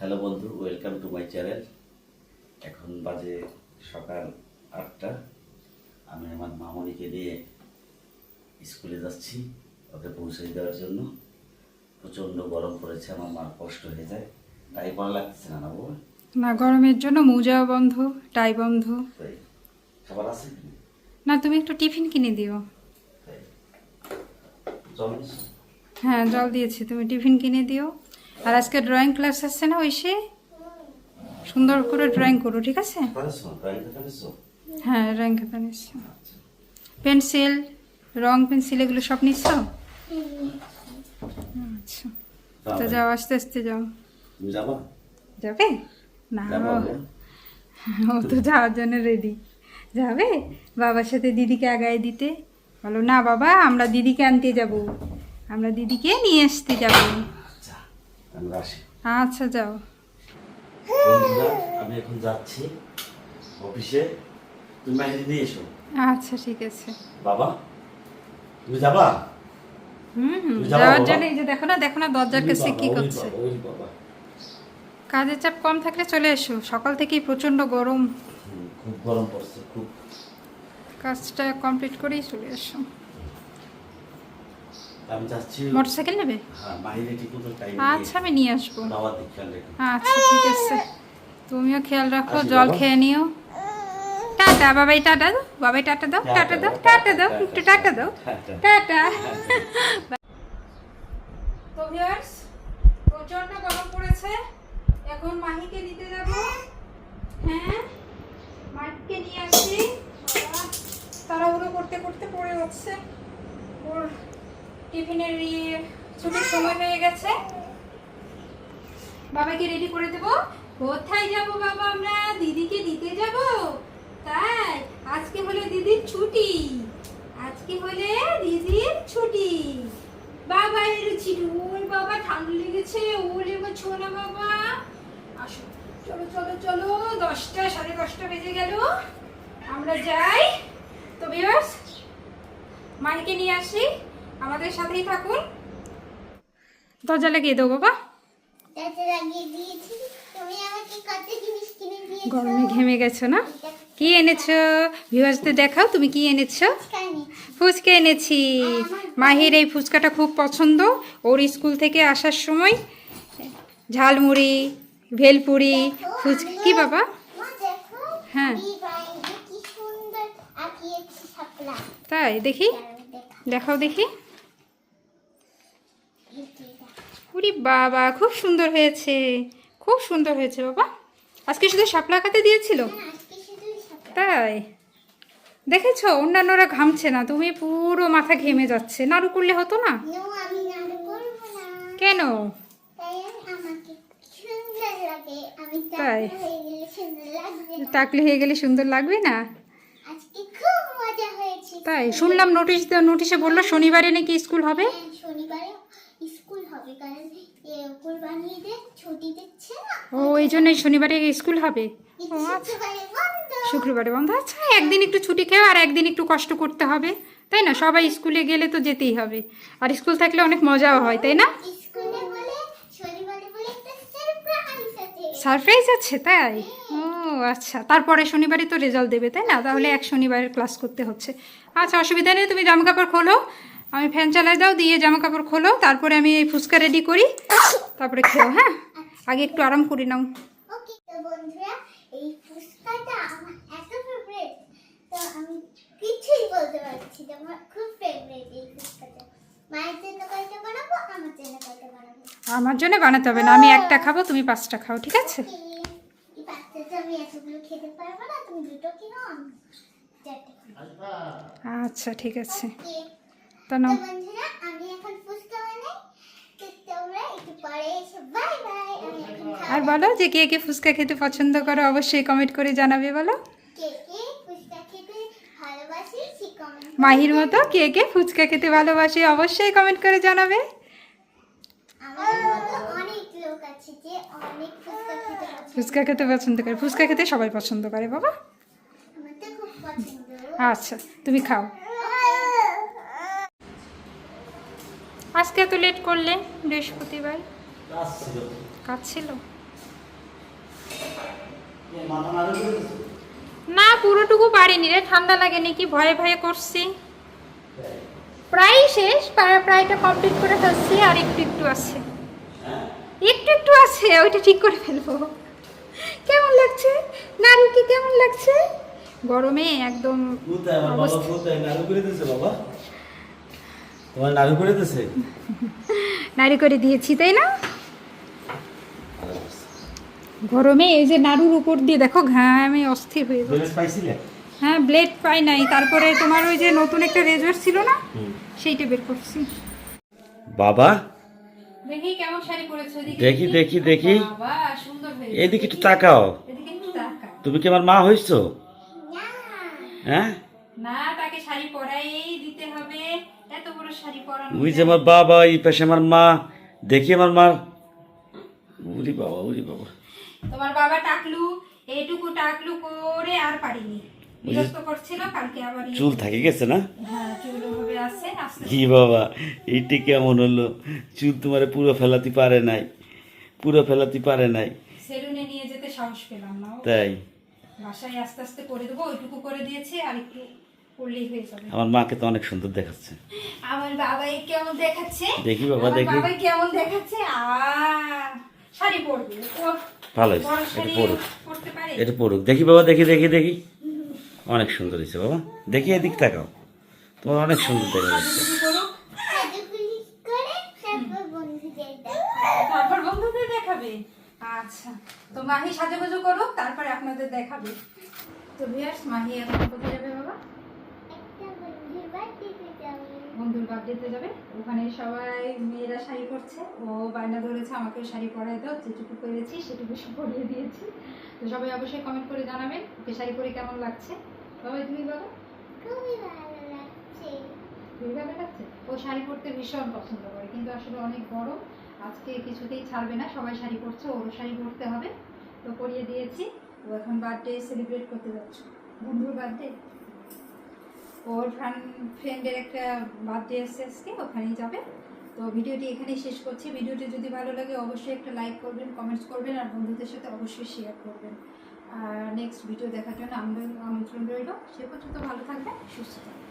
Hello বন্ধু welcome to my channel. এখন বাজে সকাল আটটা। আমি আমার মামনিকে নিয়ে স্কুলে যাচ্ছি ওকে পৌঁছে দেওয়ার জন্য। প্রচণ্ড গরম পড়েছে আমার মা কষ্ট হয়ে যায়। তাই ভালো লাগছে না বাবা? না গরমের জন্য মোজাও বন্ধ টাই বন্ধ। খাবার আছে না তুমি একটু টিফিন কিনে দিও। হ্যাঁ জল দিয়েছি তুমি টিফিন কিনে দিও। আর আজকে ড্রয়িং ক্লাস আসছে না ওইসে সুন্দর করে ড্রয়িং করো ঠিক আছে? হ্যাঁ ড্রয়িং খাতা নিচ্ছি পেন্সিল রং পেন্সিল এগুলো সব নিচ্ছ আচ্ছা। তো যাও আস্তে আস্তে যাও। যাবে? না। ও তো যাওয়ার জন্য রেডি যাবে? বাবার সাথে দিদিকে আগায় দিতে। বলো না বাবা আমরা দিদিকে আনতে যাব। আমরা দিদিকে নিয়ে আসতে যাব। আমরা আসি। আচ্ছা যাও। আমি এখন যাচ্ছি অফিসে। তুমি বাইরে নিয়ে এসো। আচ্ছা ঠিক আছে। বাবা তুমি যাবা? হুম যাওয়ার বাবা? জন্য এই যে দেখো না দেখো না দরজার ওরে কাছে কি করছে। কাজের চাপ কম থাকলে চলে এসো। সকাল থেকেই প্রচণ্ড গরম। খুব গরম পড়ছে খুব। কাজটা কমপ্লিট করেই চলে এসো। আমি যাচ্ছি। মোটরসাইকেল নেবে? হ্যাঁ বাইরে ঠিক মতো টাইম আচ্ছা আমি নিয়ে আসব। বাবা খেয়াল রেখো। আচ্ছা ঠিক আছে। তুমিও খেয়াল রাখো জল খেয়ে নিও। টাটা বাবাই টাটা দাও। বাবাই টাটা দাও টাটা দাও টাটা দাও একটু টাটা দাও টাটা। তো ভিউয়ার্স প্রচণ্ড গরম পড়েছে। এখন মাহিকে দিতে যাব। হ্যাঁ মাহিকে নিয়ে আসি। তাড়াহুড়ো করতে করতে পড়ে যাচ্ছে। টিফিনের ইয়ে ছুটির সময় হয়ে গেছে। বাবাকে রেডি করে দেবো। কোথায় যাব বাবা আমরা? দিদিকে দিতে যাব? তাই, আজকে হলে দিদির ছুটি। আজকে হলে দিদির ছুটি। বাবা এর ছিল ওর বাবা, ঠান্ডা লেগেছে। ওর এবার ছোনা বাবা। আসো। চলো চলো চলো। দশটা, সাড়ে দশটা বেজে গেল। আমরা যাই। তো ভিউয়ার্স মাইকে নিয়ে আসি। আমাদের সাথেই থাকুন। দরজা লাগিয়ে দেবো বাবা। তাতে লাগিয়ে দিয়েছি। তুমি আমাকে কত জিনিস কিনে দিয়েছ। গরমে ঘেমে গেছো না? কি এনেছো? ভিউয়ার্সদের দেখাও তুমি কি এনেছো? ফুচকা এনেছি। মাহির এই ফুচকাটা খুব পছন্দ। ওর স্কুল থেকে আসার সময় ঝালমুড়ি ভেলপুরি ফুচকা কি বাবা? হ্যাঁ। তাই দেখি। দেখাও দেখি এই যে এটা। উরি বাবা খুব সুন্দর হয়েছে। খুব সুন্দর হয়েছে বাবা। আজকে শুধু শাপলা খাতে দিয়েছিল? হ্যাঁ, তাই? দেখেছ? অন্যান্যরা ঘামছে না। তুমি পুরো মাথা ঘেমে যাচ্ছে। নাড়ু করলে হতো না? কেন? তাই? টাকলা হয়ে গেলে সুন্দর লাগবে না। তাই? শুনলাম নোটিশ নোটিশে বলল শনিবারে নাকি স্কুল হবে? হ্যাঁ, শনিবারে হবে কারণ কোরবানি ঈদের ছুটি দিচ্ছে না? ও এই জন্য শনিবারে স্কুল হবে? ও আচ্ছা। শুক্রবারে বন্ধ। আচ্ছা। একদিন একটু ছুটি খেয়ে আর একদিন একটু কষ্ট করতে হবে। তাই না? সবাই স্কুলে গেলে তো যেতেই হবে। আর স্কুল থাকলে অনেক মজাও হয় তাই না? সারপ্রাইজ আছে। সারপ্রাইজ আছে তাই? ও আচ্ছা। তারপরে শনিবারে তো রেজাল্ট দেবে তাই না? তাহলে এক শনিবারের ক্লাস করতে হচ্ছে। আচ্ছা অসুবিধা নেই তুমি জামা কাপড় খোলো। আমি ফ্যান চালাই দাও দিয়ে জামা কাপড় খোলো তারপরে আমি এই ফুচকা রেডি করি। তারপরে খেও হ্যাঁ? আগে একটু আরাম করি নাও। ওকে তো বন্ধুরা এই ফুচকাটা আমার এত ফেভারিট তো আমি কিছুই বলতে পারছি না আমার খুব ফেভারিট এই ফুচকাটা। মায়ের জন্য কয়টা বানাবো আমার জন্য কয়টা বানাবো? আমার জন্য বানাতে হবে না আমি একটা খাব তুমি পাঁচটা খাও ঠিক আছে? Okay, এই বাচ্চাটা আমি এতগুলো খেতে পারব না তুমি দুটো কিনো আমি চারটে কিনো আচ্ছা ঠিক আছে। তা নাও আর বলো যে কে কে ফুচকা খেতে পছন্দ করো অবশ্যই কমেন্ট করে জানাবে বলো। মাহির মতো কে কে ফুচকা খেতে ভালোবাসে অবশ্যই কমেন্ট করে জানাবে। ফুচকা খেতে পছন্দ করে। ফুচকা খেতে সবাই পছন্দ করে বাবা। আচ্ছা তুমি খাও। আজকে এত লেট করলে? বৃহস্পতিবার। কাজ ছিল। না পুরোটুকু পারিনি রে ঠান্ডা লাগে নাকি ভয়ে ভয়ে করছি। প্রায় শেষ প্রায় প্রায়টা কমপ্লিট করে ফেলছি আর একটু একটু আছে? একটু একটু আছে ওইটা ঠিক করে ফেলব। কেমন লাগছে? নারুকে কেমন লাগছে? গরমে একদম বাবা অবস্থা- কোথায় নাড়ু করে দিছে বাবা তোমার নাড়ু করে দিছে? নাড়ু করে দিয়েছি তাই না? গরমে এই যে নাড়ুর উপর দিয়ে দেখো ঘামে অস্থির হয়ে যাচ্ছে। ব্লেড পাইছিলে? হ্যাঁ ব্লেড পাই নাই। তারপরে তোমার ওই যে নতুন একটা রেজর ছিল না? সেইটা বের করছি। বাবা? দেখি কেমন শাড়ি পরেছো দেখি, দেখি, দেখি। বাবা সুন্দর হয়েছে। এদিকে একটু তাকাও। এদিকে একটু তাকা তুমি কি আমার মা হইছো? না। হ্যাঁ? না তাকে শাড়ি পরাই দিতে হবে এত বড় শাড়ি পরানো ওই যে আমার বাবা এই পাশে আমার মা দেখি আমার মা। উরি বাবা উরি বাবা। তোমার বাবা টাকলু এইটুকু টাকলু করে আর পারিনি। চুল থাকে গেছে না? হ্যাঁ কি বাবা এইটা কেমন হলো? চুল তোমার পুরো ফেলাতে পারে নাই। পুরো ফেলাতে পারে নাই। সেলুনে নিয়ে যেতে সাহস পেলাম না। তাই। বাসায় আস্তে আস্তে করে দেবো ওইটুকু করে দিয়েছে আর একটু করলেই হয়ে যাবে। আমার মাকে তো অনেক সুন্দর দেখাচ্ছে। আমার বাবাই কেমন দেখাচ্ছে? দেখি বাবা, দেখি। বাবাই কেমন দেখাচ্ছে? আর শাড়ি পরবে। ভালো এটা পড়ুক এটা পড়ুক দেখি বাবা দেখি দেখি দেখি। অনেক সুন্দর হয়েছে বাবা। দেখি এদিক তাকাও। তোমার অনেক সুন্দর দেখা যাচ্ছে। তারপর বন্ধুদের দেখাবে? আচ্ছা। তো মাহি সাজুগুজু করুক তারপরে আপনাদের দেখাবে। তো ভিয়ার্স মাহি এখন কোথায় যাবে বাবা একটা বন্ধুর বাড়িতে যাব। বন্ধুর বার্থডেতে যাবে। ওখানে সবাই মেয়েরা শাড়ি পরছে। ও বায়না ধরেছে আমাকে শাড়ি পরাই দাও যেটুকু পেরেছি সেটুকু সে পরিয়ে দিয়েছি। তো সবাই অবশ্যই কমেন্ট করে জানাবেন ওকে শাড়ি পরে কেমন লাগছে। বাবা তুমি বলো? খুবই ভালো লাগছে। খুবই ভালো লাগছে? ও শাড়ি পরতে ভীষণ পছন্দ করে কিন্তু আসলে অনেক বড় আজকে কিছুতেই ছাড়বে না সবাই শাড়ি পরছে ওরও শাড়ি পরতে হবে। তো পরিয়ে দিয়েছি। ও এখন বার্থডে সেলিব্রেট করতে যাচ্ছে। বন্ধুর বার্থডে ওর ফ্রেন্ডের একটা বার্থডে আছে আজকে, ওখানেই যাবে। তো ভিডিওটি এখানেই শেষ করছি। ভিডিওটি যদি ভালো লাগে, অবশ্যই একটা লাইক করবেন কমেন্টস করবেন, আর বন্ধুদের সাথে অবশ্যই শেয়ার করবেন। আর নেক্সট ভিডিও দেখার জন্য আমাদের আমন্ত্রণ রইল। সে পর্যন্ত ভালো থাকবেন, সুস্থ থাকবেন।